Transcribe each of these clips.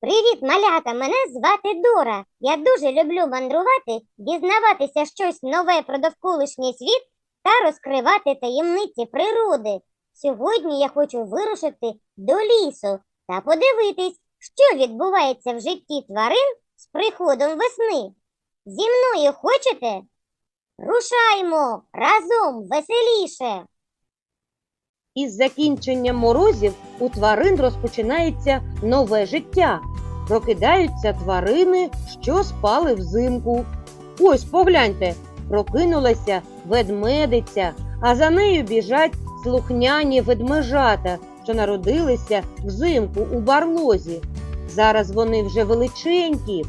Привіт, малята! Мене звати Дора. Я дуже люблю мандрувати, дізнаватися щось нове про довколишній світ та розкривати таємниці природи. Сьогодні я хочу вирушити до лісу та подивитись, що відбувається в житті тварин з приходом весни. Зі мною хочете? Рушаймо разом веселіше. Із закінченням морозів у тварин розпочинається нове життя. Прокидаються тварини, що спали взимку. Ось погляньте, прокинулася ведмедиця, а за нею біжать слухняні ведмежата, що народилися взимку у барлозі. Зараз вони вже величенькі.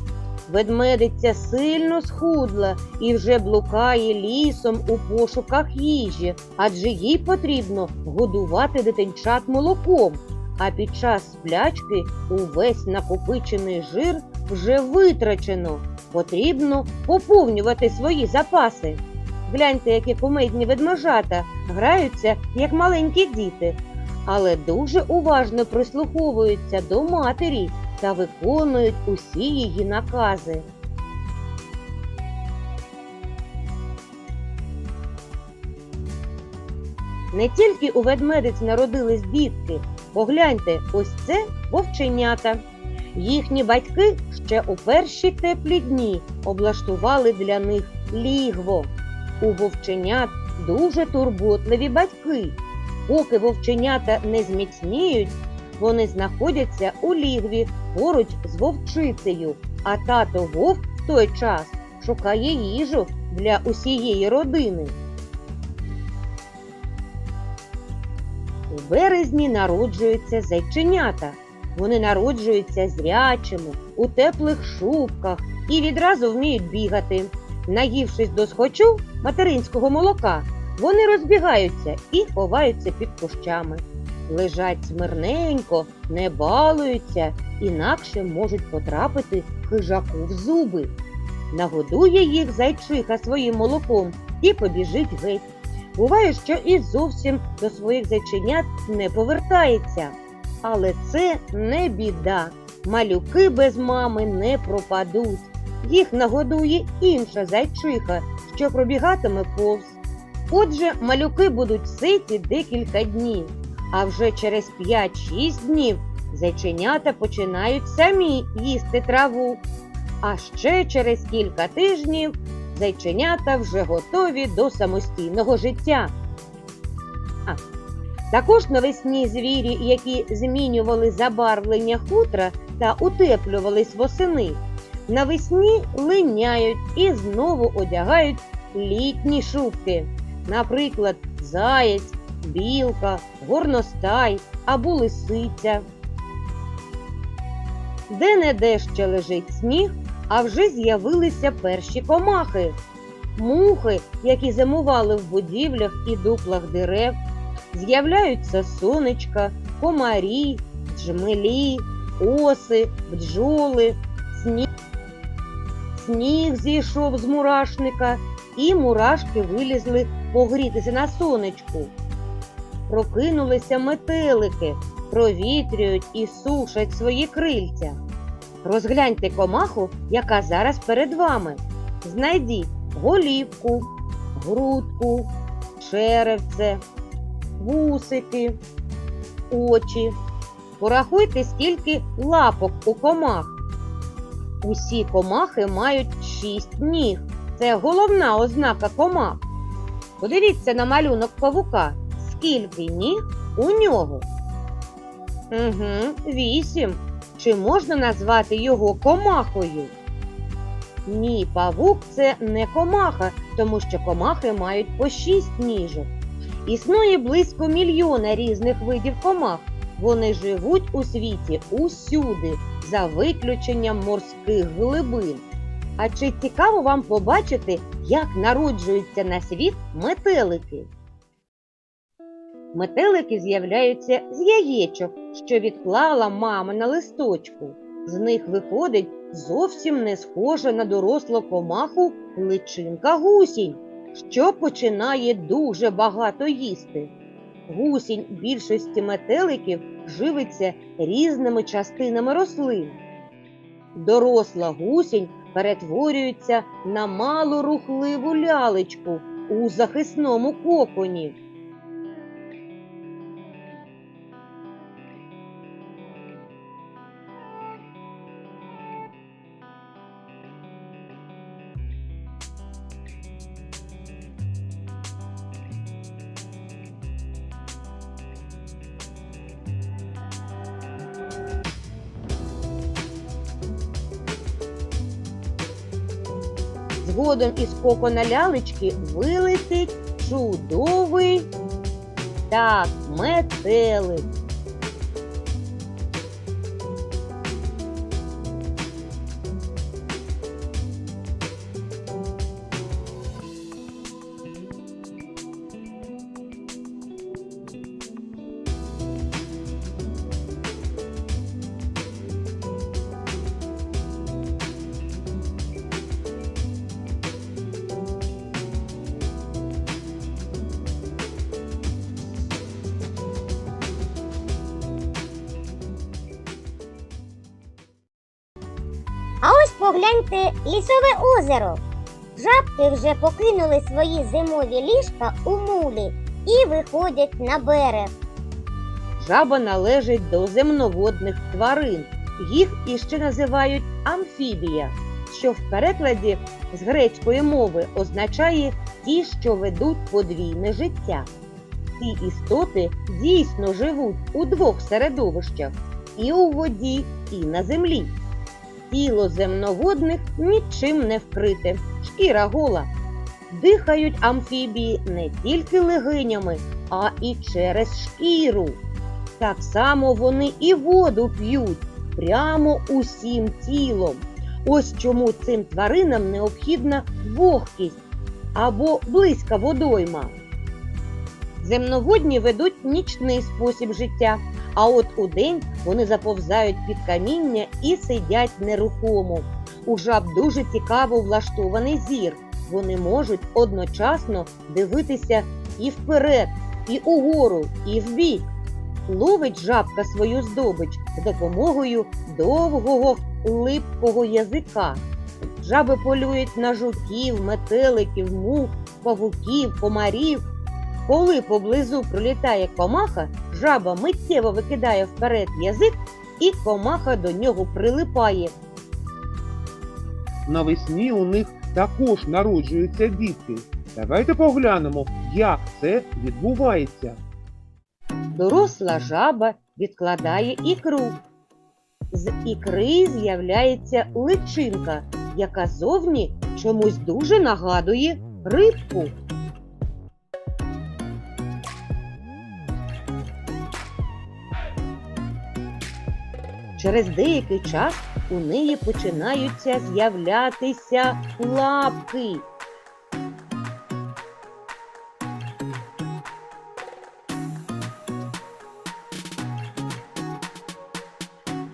Ведмедиця сильно схудла і вже блукає лісом у пошуках їжі, адже їй потрібно годувати дитинчат молоком. А під час сплячки увесь накопичений жир вже витрачено. Потрібно поповнювати свої запаси. Гляньте, які кумедні ведмежата граються, як маленькі діти, але дуже уважно прислуховуються до матері та виконують усі її накази. Не тільки у ведмедиць народились дітки, погляньте, ось це вовченята. Їхні батьки ще у перші теплі дні облаштували для них лігво. У вовченят дуже турботливі батьки. Поки вовченята не зміцніють, вони знаходяться у лігві поруч з вовчицею, а тато вовк в той час шукає їжу для усієї родини. У березні народжуються зайченята. Вони народжуються зрячими, у теплих шубках і відразу вміють бігати. Наївшись до схочу материнського молока, вони розбігаються і ховаються під кущами. Лежать смирненько, не балуються, інакше можуть потрапити хижаку в зуби. Нагодує їх зайчиха своїм молоком і побіжить геть. Буває, що і зовсім до своїх зайченят не повертається. Але це не біда. Малюки без мами не пропадуть. Їх нагодує інша зайчиха, що пробігатиме повз. Отже, малюки будуть ситі декілька днів, а вже через 5-6 днів зайченята починають самі їсти траву. А ще через кілька тижнів зайченята вже готові до самостійного життя. А, також навесні звірі, які змінювали забарвлення хутра та утеплювались восени, навесні линяють і знову одягають літні шубки, наприклад, заєць, білка, горностай або лисиця. Де-не-де ще лежить сніг, а вже з'явилися перші комахи. Мухи, які зимували в будівлях і дуплах дерев, з'являються сонечка, комарі, джмелі, оси, бджоли, сніг. Сніг зійшов з мурашника, і мурашки вилізли погрітися на сонечку. Прокинулися метелики, провітрюють і сушать свої крильця. Розгляньте комаху, яка зараз перед вами. Знайдіть голівку, грудку, черевце, вусики, очі. Порахуйте, скільки лапок у комах. Усі комахи мають шість ніг. Це головна ознака комах. Подивіться на малюнок павука. Скільки ніг у нього? Угу, вісім. Чи можна назвати його комахою? Ні, павук це не комаха, тому що комахи мають по шість ніжок. Існує близько мільйона різних видів комах. Вони живуть у світі усюди, за виключенням морських глибин. А чи цікаво вам побачити, як народжуються на світ метелики? Метелики з'являються з яєчок, що відклала мама на листочку. З них виходить зовсім не схожа на дорослу комаху личинка гусінь, що починає дуже багато їсти. Гусінь більшості метеликів живиться різними частинами рослин. Доросла гусінь перетворюється на малу рухливу лялечку у захисному коконі. Згодом із кокона лялечки вилетить чудовий так, метелик. Погляньте лісове озеро. Жабки вже покинули свої зимові ліжка у мулі і виходять на берег. Жаба належить до земноводних тварин. Їх іще називають амфібія, що в перекладі з грецької мови означає ті, що ведуть подвійне життя. Ці істоти дійсно живуть у двох середовищах і у воді, і на землі. Тіло земноводних нічим не вкрите, шкіра гола. Дихають амфібії не тільки легинями, а і через шкіру. Так само вони і воду п'ють прямо усім тілом. Ось чому цим тваринам необхідна вогкість або близька водойма. Земноводні ведуть нічний спосіб життя, а от удень вони заповзають під каміння і сидять нерухомо. У жаб дуже цікаво влаштований зір. Вони можуть одночасно дивитися і вперед, і угору, і вбік. Ловить жабка свою здобич з допомогою довгого липкого язика. Жаби полюють на жуків, метеликів, мух, павуків, комарів. Коли поблизу пролітає комаха, жаба миттєво викидає вперед язик, і комаха до нього прилипає. Навесні у них також народжуються дітки. Давайте поглянемо, як це відбувається. Доросла жаба відкладає ікру. З ікри з'являється личинка, яка зовні чомусь дуже нагадує рибку. Через деякий час у неї починаються з'являтися лапки.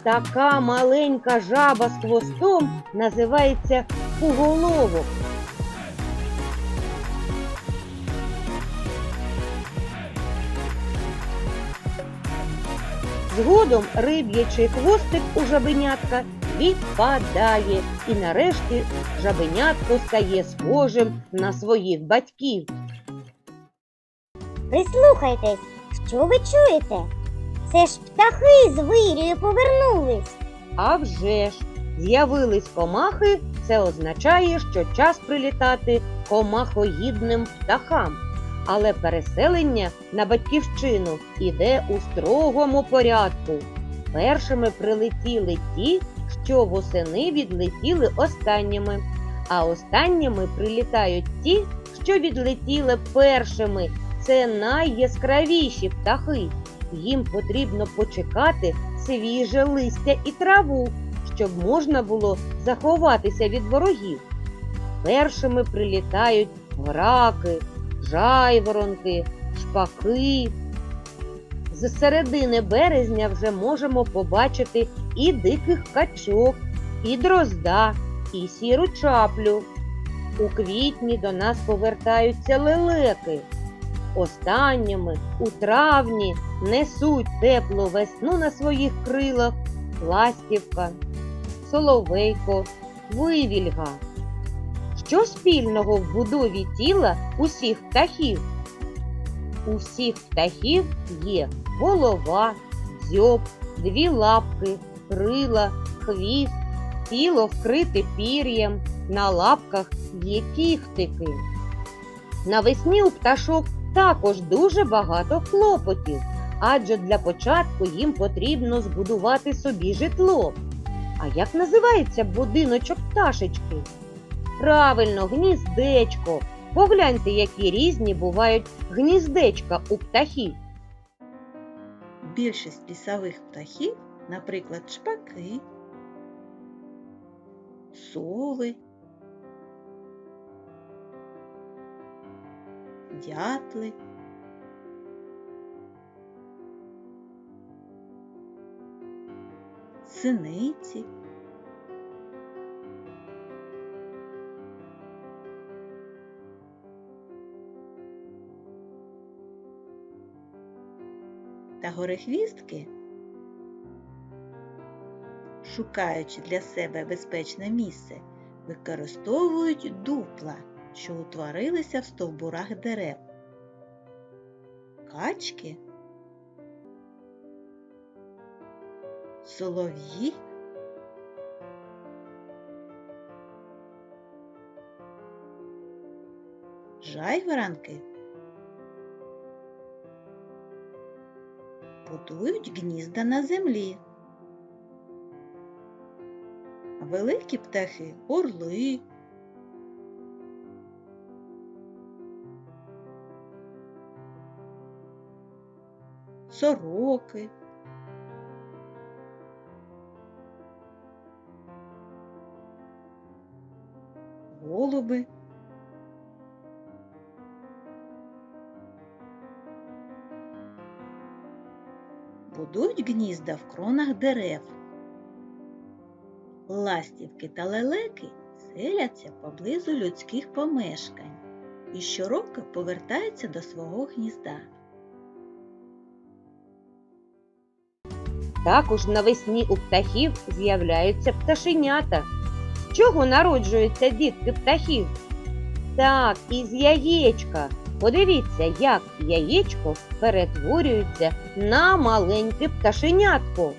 Така маленька жаба з хвостом називається пуголовок. Згодом риб'ячий хвостик у жабенятка відпадає, і нарешті жабенятко стає схожим на своїх батьків. Прислухайтесь, що ви чуєте? Це ж птахи з вирію повернулись. А вже ж, з'явились комахи, це означає, що час прилітати комахоїдним птахам. Але переселення на батьківщину іде у строгому порядку. Першими прилетіли ті, що восени відлетіли останніми, а останніми прилітають ті, що відлетіли першими. Це найяскравіші птахи. Їм потрібно почекати свіже листя і траву, щоб можна було заховатися від ворогів. Першими прилітають граки, жайворонки, шпаки. З середини березня вже можемо побачити і диких качок, і дрозда, і сіру чаплю. У квітні до нас повертаються лелеки. Останніми у травні несуть теплу весну на своїх крилах ластівка. соловейко, вивільга. Що спільного в будові тіла усіх птахів? У всіх птахів є голова, дзьоб, дві лапки, крила, хвіст, тіло вкрите пір'ям, на лапках є кіхтики. Навесні у пташок також дуже багато хлопотів, адже для початку їм потрібно збудувати собі житло. А як називається будиночок пташечки? Правильно, гніздечко. Погляньте, які різні бувають гніздечка у птахів. Більшість лісових птахів, наприклад, шпаки, сови, дятли, синиці, та горехвістки, шукаючи для себе безпечне місце, використовують дупла, що утворилися в стовбурах дерев. Качки, солов'ї, жайворонки будують гнізда на землі. Великі птахи орли, сороки, голуби, будують гнізда в кронах дерев. Ластівки та лелеки селяться поблизу людських помешкань і щороку повертаються до свого гнізда. Також навесні у птахів з'являються пташенята. З чого народжуються дітки птахів? Так, із яєчка. Подивіться, як яєчко перетворюється на маленьке пташенятко.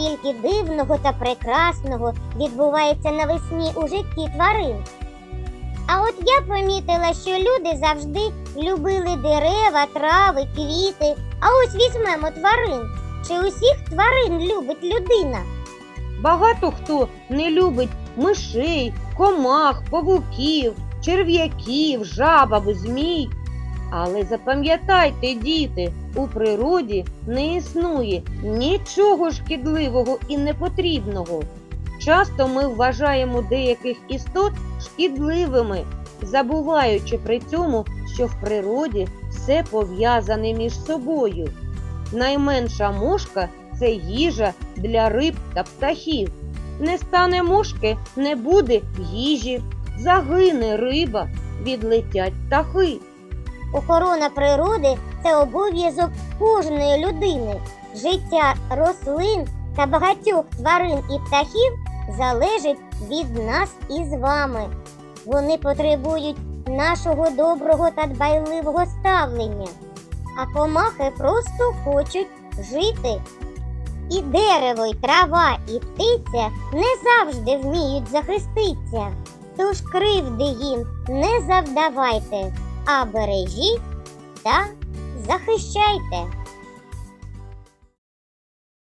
Ось скільки дивного та прекрасного відбувається навесні у житті тварин. А от я помітила, що люди завжди любили дерева, трави, квіти. А ось візьмемо тварин. Чи усіх тварин любить людина? Багато хто не любить мишей, комах, павуків, черв'яків, жаб змій. Але запам'ятайте, діти, у природі не існує нічого шкідливого і непотрібного. Часто ми вважаємо деяких істот шкідливими, забуваючи при цьому, що в природі все пов'язане між собою. Найменша мошка це їжа для риб та птахів. Не стане мошки, не буде їжі, загине риба, відлетять птахи. Охорона природи це обов'язок кожної людини. Життя рослин та багатьох тварин і птахів залежить від нас із вами. Вони потребують нашого доброго та дбайливого ставлення, а комахи просто хочуть жити. І дерево, і трава, і птиця не завжди вміють захиститися. Тож кривди їм не завдавайте, а бережіть та захищайте.